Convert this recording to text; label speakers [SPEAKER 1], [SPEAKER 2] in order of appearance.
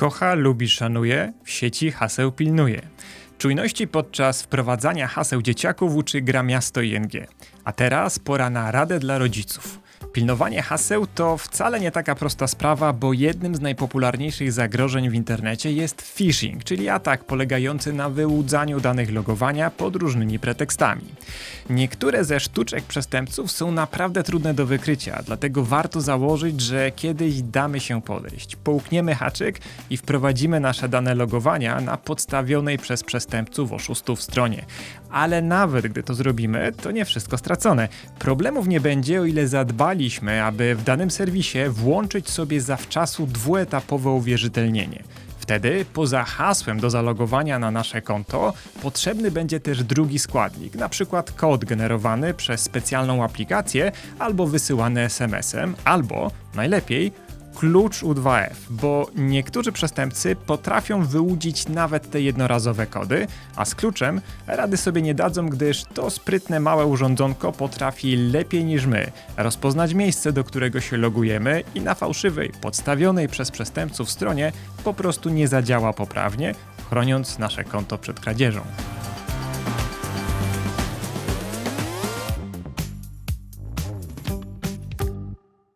[SPEAKER 1] Kocha, lubi, szanuje, w sieci haseł pilnuje. Czujności podczas wprowadzania haseł dzieciaków uczy gra Miasto ING. A teraz pora na radę dla rodziców. Pilnowanie haseł to wcale nie taka prosta sprawa, bo jednym z najpopularniejszych zagrożeń w internecie jest phishing, czyli atak polegający na wyłudzaniu danych logowania pod różnymi pretekstami. Niektóre ze sztuczek przestępców są naprawdę trudne do wykrycia, dlatego warto założyć, że kiedyś damy się podejść. Połkniemy haczyk i wprowadzimy nasze dane logowania na podstawionej przez przestępców oszustów stronie. Ale nawet gdy to zrobimy, to nie wszystko stracone. Problemów nie będzie, o ile aby w danym serwisie włączyć sobie zawczasu dwuetapowe uwierzytelnienie. Wtedy, poza hasłem do zalogowania na nasze konto, potrzebny będzie też drugi składnik, na przykład kod generowany przez specjalną aplikację albo wysyłany SMS-em, albo najlepiej klucz U2F, bo niektórzy przestępcy potrafią wyłudzić nawet te jednorazowe kody, a z kluczem rady sobie nie dadzą, gdyż to sprytne małe urządzonko potrafi lepiej niż my rozpoznać miejsce, do którego się logujemy i na fałszywej, podstawionej przez przestępców stronie po prostu nie zadziała poprawnie, chroniąc nasze konto przed kradzieżą.